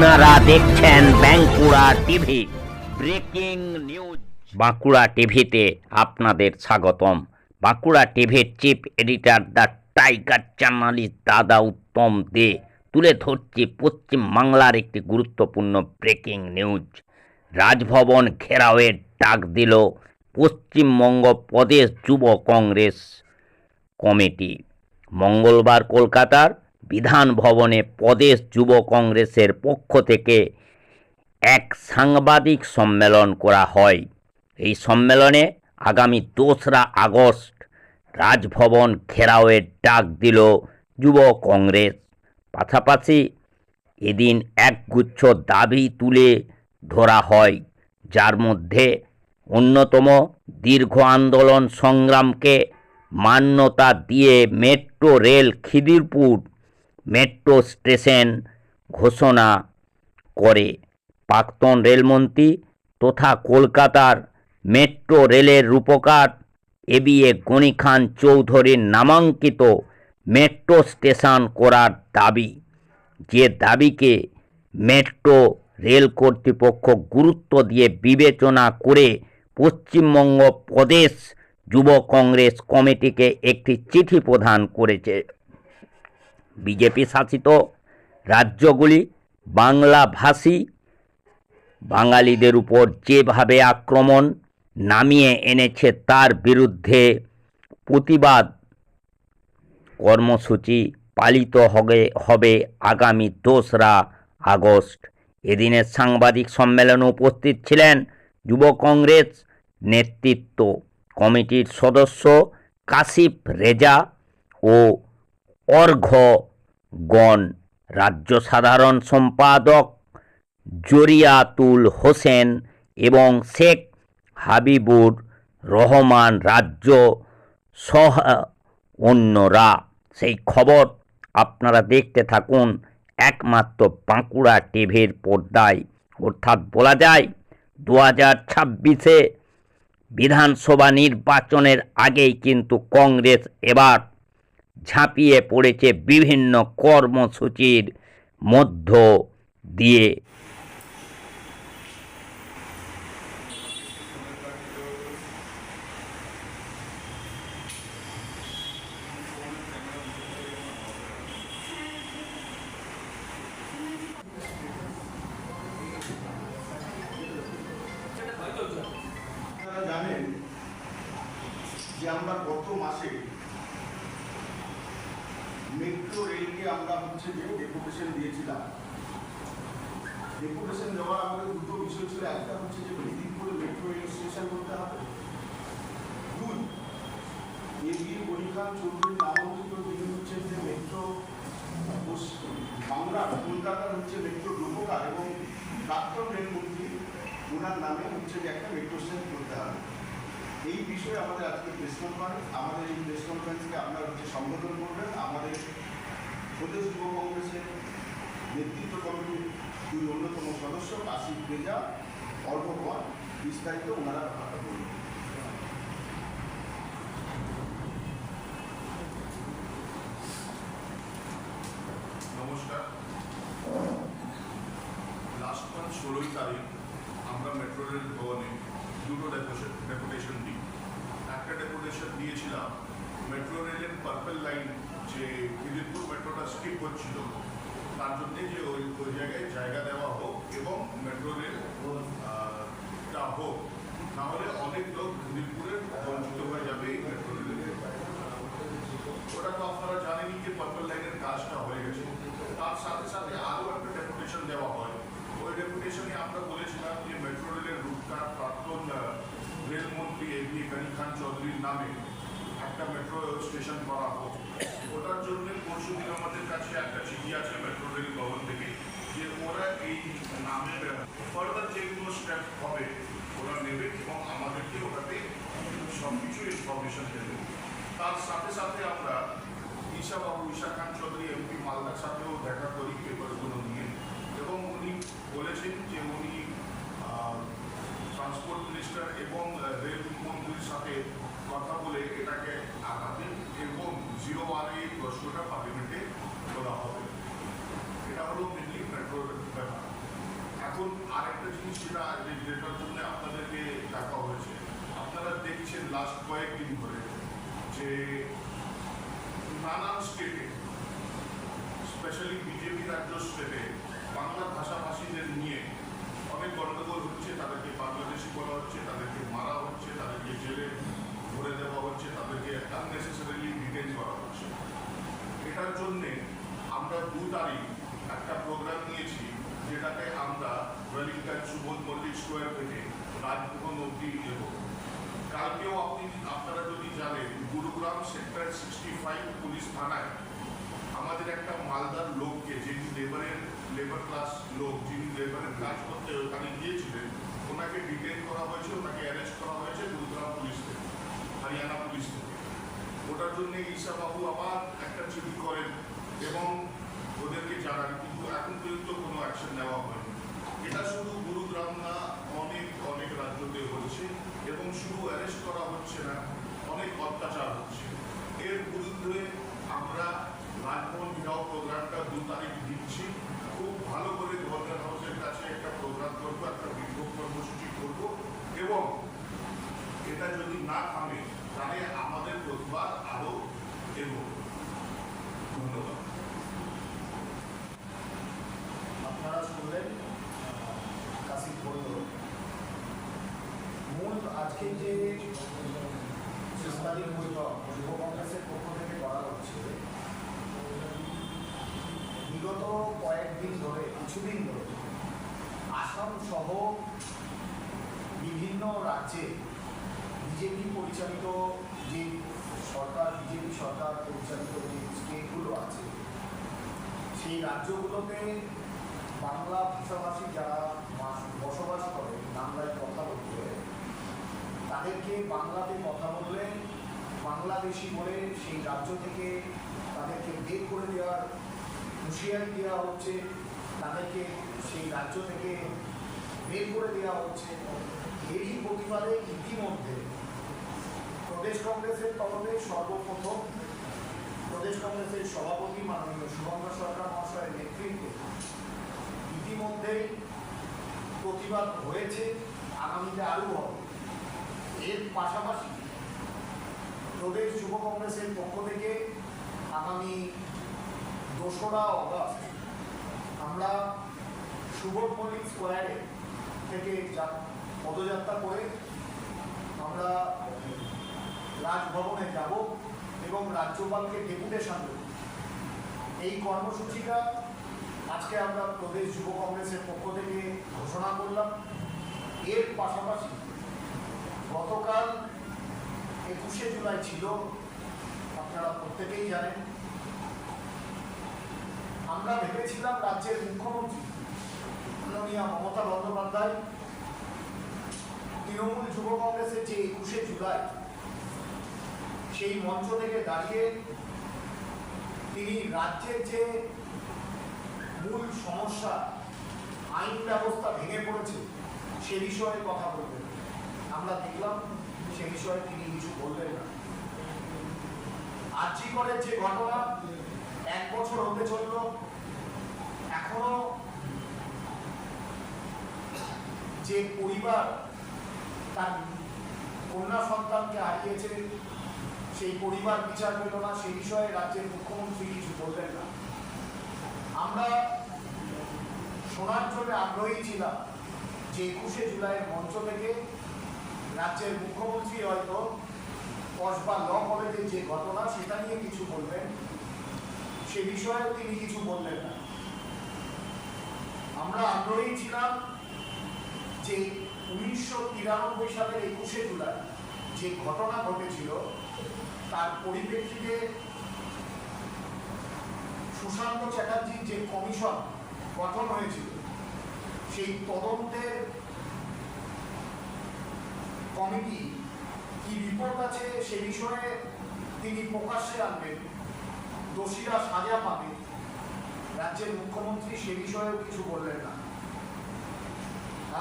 আপনারা দেখছেন Bankura TV. Breaking news. Bankura টিভিতে আপনাদের স্বাগতম। বাঁকুড়া টিভির chief editor the tiger journalist দাদা উত্তম দে তুলে ধরছি পশ্চিম বাংলার একটি গুরুত্বপূর্ণ ব্রেকিং নিউজ। রাজভবন ঘেরাওয়ের ডাক দিল পশ্চিমবঙ্গ প্রদেশ যুব কংগ্রেস কমিটি। মঙ্গলবার কলকাতার বিধান ভবনে প্রদেশ যুব কংগ্রেসের পক্ষ থেকে এক সাংবাদিক সম্মেলন করা হয়। এই সম্মেলনে আগামী দোসরা আগস্ট রাজভবন ঘেরাওয়ের ডাক দিল যুব কংগ্রেস। পাশাপাশি এদিন একগুচ্ছ দাবি তুলে ধরা হয়, যার মধ্যে অন্যতম দীর্ঘ আন্দোলন সংগ্রামকে মান্যতা দিয়ে metro rail Khidirpur metro station ঘোষণা করে প্রাক্তন রেলমন্ত্রী তথা কলকাতার মেট্রো রেলের রূপকার এ বি এ গনি খান চৌধুরীর নামাঙ্কিত মেট্রো স্টেশন করার দাবি। যে দাবিকে মেট্রো রেল কর্তৃপক্ষ গুরুত্ব দিয়ে বিবেচনা করে পশ্চিমবঙ্গ প্রদেশ যুব কংগ্রেস কমিটিকে একটি চিঠি প্রদান করেছে। বিজেপি শাসিত রাজ্যগুলি বাংলাভাষী। বাঙালিদের উপর যেভাবে আক্রমণ নামিয়ে এনেছে, তার বিরুদ্ধে প্রতিবাদ কর্মসূচি পালিত হবে হবে আগামী দোসরা আগস্ট। এদিনের সাংবাদিক সম্মেলনে উপস্থিত ছিলেন যুব কংগ্রেস নেতৃত্ব কমিটির সদস্য কাশিফ রেজা ও অর্ঘগণ রাজ্য সাধারণ সম্পাদক জরিয়াতুল হোসেন এবং শেখ হাবিবুর রহমান রাজ্য সহ অন্যরা। সেই খবর আপনারা দেখতে থাকুন একমাত্র বাঁকুড়া টিভির পর্দায়। অর্থাৎ বলা যায়, দু হাজার ছাব্বিশে বিধানসভা নির্বাচনের আগেই কিন্তু কংগ্রেস এবার ঝাঁপিয়ে পড়েছে বিভিন্ন কর্মসূচির মধ্য দিয়ে। জানেন যে আমরা গত মাসে মেট্রো রেলকে আমরা হচ্ছে যে ডেপুটেশন দিয়েছিলাম। ডেপুটেশন দেওয়ার আমাদের দুটো বিষয় ছিল। একটা হচ্ছে যে মেদিনীপুরে মেট্রো রেল স্টেশন করতে হবে। দুই এ বি গরিখান নামাঙ্কিত তিনি হচ্ছে যে মেট্রো বাংলা কলকাতার হচ্ছে মেট্রো রূপকার এবং প্রাক্তন রেলমন্ত্রী, ওনার নামে হচ্ছে যে একটা মেট্রো স্টেশন করতে হবে। এই বিষয়ে আমাদের আজকে প্রেস কনফারেন্স আমাদের এই প্রেস কনফারেন্সকে আপনারা হচ্ছে সম্বোধন করবেন। আমাদের প্রদেশ যুব কংগ্রেসের নেতৃত্ব কমিটির দুই অন্যতম সদস্য, কাশিফ রেজা অল্পকর বিস্তারিত ওনারা বলবেন নমস্কার লাস্ট মান্থ ষোলোই তারিখ আমরা মেট্রো রেল ভবনে দুটো ডেপুটেশন ডেপুটেশন দিই ডেপুটেশন দিয়েছিলাম মেট্রো রেলের পার্পল লাইন যে খিদিরপুর মেট্রোটা স্কিপ হচ্ছিল, তার জন্যে যে ওই ওই জায়গায় জায়গা দেওয়া হোক এবং মেট্রো রেল টা হোক, নাহলে অনেক লোক খিদিরপুরে বঞ্চিত হয়ে যাবে এই মেট্রো রেলের ওটা তো আপনারা জানেনই যে পার্পল লাইনের কাজটা হয়ে গেছে। তার সাথে সাথে আরও একটা ডেপুটেশন দেওয়া হয়। ওই ডেপুটেশনে আমরা বলেছিলাম যে মেট্রো রেলের রুটটা প্রাক্তন রেলমন্ত্রী এ বি গনি খান চৌধুরীর নামে একটা মেট্রো স্টেশন করা হোক। ওটার জন্য পরশু দিন আমাদের কাছে একটা চিঠি আছে মেট্রো রেল ভবন থেকে যে ওরা এই নামে ফার্দার যেগুলো স্টেপ হবে, ওরা নেবে এবং আমাদেরকে ওটাতে সব কিছু ইনফরমেশন দেবে। তার সাথে সাথে আমরা ঈশা বাবু ঈশা খান চৌধুরী এমপি মালদার সাথেও দেখা করি পেপারগুলো নিয়ে। এবং উনি বলেছেন যে উনি ট্রান্সপোর্ট মিনিস্টার এবং রেল মন্ত্রীর সাথে কথা বলে এটাকে আগাবেন এবং জিরো ওয়ানে এই প্রশ্নটা পার্লামেন্টে তোলা হবে। এটা হলো মেনলি মেট্রো ব্যাপার। এখন আরেকটা জিনিস যে- যেটার জন্য আপনাদেরকে ডাকা হয়েছে, আপনারা দেখছেন লাস্ট কয়েকদিন ধরে যে নানান স্টেটে স্পেশালি বিজেপি রাজ্য স্টেটে বাংলা ভাষাভাষীদের নিয়ে অনেক গণ্ডগোল হচ্ছে, তাদেরকে বলা তাদেরকে মারা হচ্ছে, তাদেরকে জেলে ভরে দেওয়া হচ্ছে, তাদেরকে আননেসেসারিলি ডিটেন করা হচ্ছে। এটার জন্যে আমরা দু তারিখ একটা প্রোগ্রাম নিয়েছি, যেটাতে আমরা ওয়েলিংটন সুবোধ মল্লিক স্কোয়ার থেকে রাজভবন অব্দি নেব। কালকেও আপনি, আপনারা যদি জানেন, Gurugram sector sixty five police থানায় আমাদের একটা মালদার লোককে, যিনি লেবারের লেবার ক্লাস লোক, যিনি লেবারের কাজ করতে ওখানে গিয়েছিলেন ওনাকে ডিটেন করা হয়েছে ওনাকে অ্যারেস্ট করা হয়েছে গুরুগ্রাম পুলিশ থেকে, হরিয়ানা পুলিশ থেকে। ওটার জন্য ঈশাবাবু আবার একটা চিঠি করেন এবং ওদেরকে জানান, কিন্তু এখন পর্যন্ত কোনো অ্যাকশন নেওয়া হয়নি। এটা শুধু গুরুগ্রাম না, অনেক অনেক রাজ্যতে হচ্ছে এবং শুধু অ্যারেস্ট করা হচ্ছে না, অনেক অত্যাচার হচ্ছে। এর বিরুদ্ধে আমরা রাজভবন বিবাহ প্রোগ্রামটা দু তারিখ দিচ্ছি খুব ভালো করে গভর্নর হাউসের কাছে একটা প্রোগ্রাম করব একটা বিক্ষোভ কর্মসূচি করব এবং এটা যদি না থামে তাহলে আমাদের প্রতিবাদ আরও এগো ধন্যবাদ। আপনারা শুনলেন কাশি বলল, মূল আজকে যে সুস্তারিক বৈঠক যুব কংগ্রেসের পক্ষ থেকে করা হচ্ছে, বিগত কয়েকদিন ধরে, কিছুদিন ধরে, আসাম সহ বিভিন্ন রাজ্যে বিজেপি পরিচালিত যে সরকার, বিজেপি সরকার পরিচালিত যে স্টেটগুলো আছে, সেই রাজ্যগুলোতে বাংলা ভাষাভাষী যারা বসবাস করে, বাংলায় কথা বলতে, তাদেরকে বাংলাতে কথা বললে বাংলাদেশি বলে সেই রাজ্য থেকে তাদেরকে বের করে দেওয়ার হুঁশিয়ারি দেওয়া হচ্ছে, তাদেরকে সেই রাজ্য থেকে বের করে দেওয়া হচ্ছে। এরই প্রতিবাদে ইতিমধ্যে প্রদেশ কংগ্রেসের তরফে সর্বপ্রথম প্রদেশ কংগ্রেসের সভাপতি মাননীয় শুভঙ্কর সরকার মহাশয়ের নেতৃত্বে ইতিমধ্যেই প্রতিবাদ হয়েছে, আগামীতে আরও হবে। এর পাশাপাশি প্রদেশ যুব কংগ্রেসের পক্ষ থেকে আগামী দোসরা অগস্ট আমরা মল্লিক স্কোয়ারে থেকে পদযাত্রা করে আমরা রাজভবনে যাব এবং রাজ্যপালকে ডেপুটেশন দেব। এই কর্মসূচিটা আজকে আমরা প্রদেশ যুব কংগ্রেসের পক্ষ থেকে ঘোষণা করলাম। এর পাশাপাশি গতকাল একুশে জুলাই ছিল, আপনারা প্রত্যেকেই জানেন। আমরা ভেবেছিলাম রাজ্যের মুখ্যমন্ত্রী মাননীয় মমতা বন্দ্যোপাধ্যায় তৃণমূল যুব কংগ্রেসের যে একুশে জুলাই সেই মঞ্চ থেকে দাঁড়িয়ে তিনি রাজ্যের যে মূল সমস্যা, আইন ব্যবস্থা ভেঙে পড়েছে, সে বিষয়ে কথা বলবেন। আমরা দেখলাম সে বিষয়ে তিনি কিছু বললেন না। আর্জি করের যে ঘটনা এক বছর হতে চলল, এখনও যে পরিবার তার কন্যা সন্তানকে হারিয়েছে সেই পরিবার বিচার পেল না, সেই বিষয়ে রাজ্যের মুখ্যমন্ত্রী কিছু বললেন না। আমরা শোনার জন্য আগ্রহী ছিলাম যে একুশে জুলাইয়ের মঞ্চ থেকে রাজ্যের মুখ্যমন্ত্রী হয়তো কসবা ল কলেজের যে ঘটনা, সেটা নিয়ে কিছু বলবেন। সে বিষয়ে তিনি কিছু বললেন না। আমরা আগ্রহী ছিলাম যে উনিশশো তিরানব্বই সালের একুশে জুলাই যে ঘটনা ঘটেছিল, তার পরিপ্রেক্ষিতে সুশান্ত চ্যাটার্জির যে কমিশন গঠন হয়েছিল, সেই তদন্তের কমিটি কি রিপোর্ট আছে সে বিষয়ে তিনি প্রকাশ্যে আনবেন, দোষীরা সাজা পাবে, রাজ্যের মুখ্যমন্ত্রী সে বিষয়েও কিছু বললেন না।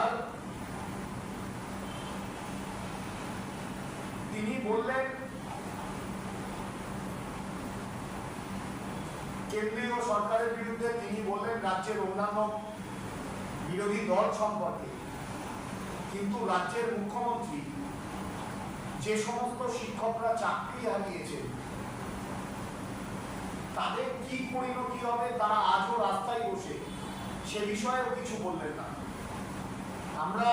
আর তিনি বললেন, কেন্দ্রীয় সরকারের বিরুদ্ধে তিনি বললেন, রাজ্যের অন্যান্য বিরোধী দল সম্পর্কে। কিন্তু রাজ্যের মুখ্যমন্ত্রী যে সমস্ত শিক্ষকরা চাকরি হারিয়েছেন, তাদের কি পরিণতি হবে, তারা আজও রাস্তায় বসে, সে বিষয়েও কিছু বললেন না। আমরা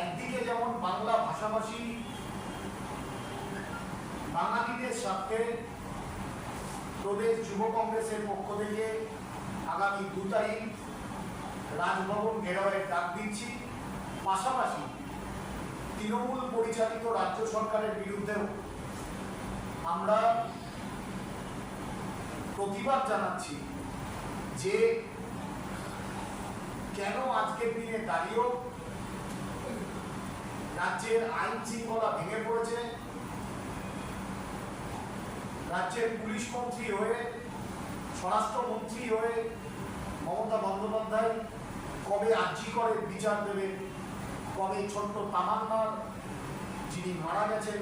একদিকে যেমন বাংলা ভাষাভাষী বাঙালিদের স্বার্থে প্রদেশ যুব কংগ্রেসের পক্ষ থেকে আগামী দু তারিখ রাজভবন ঘেরাওয়ের ডাক দিচ্ছি। পাশাপাশি তৃণমূল পরিচালিত রাজ্য সরকারের বিরুদ্ধেও আমরা প্রতিবাদ জানাচ্ছি যে কেন আজকের দিনে দাঁড়িয়েও রাজ্যের আইন শৃঙ্খলা ভেঙে পড়েছে। রাজ্যের পুলিশ মন্ত্রী হয়ে, স্বরাষ্ট্রমন্ত্রী হয়ে মমতা বন্দ্যোপাধ্যায় কবে আর্জি করে বিচার দেবে কবে ছোট্ট তামান্নার, যিনি মারা গেছেন,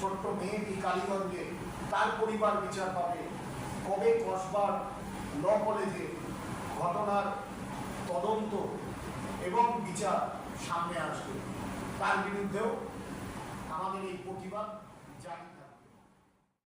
ছোট্ট মেয়েটি কালীগঞ্জে, তার পরিবার বিচার পাবে? কবে কসবার ল কলেজে ঘটনার তদন্ত এবং বিচার সামনে আসবে? তার বিরুদ্ধেও আমাদের এই প্রতিবাদ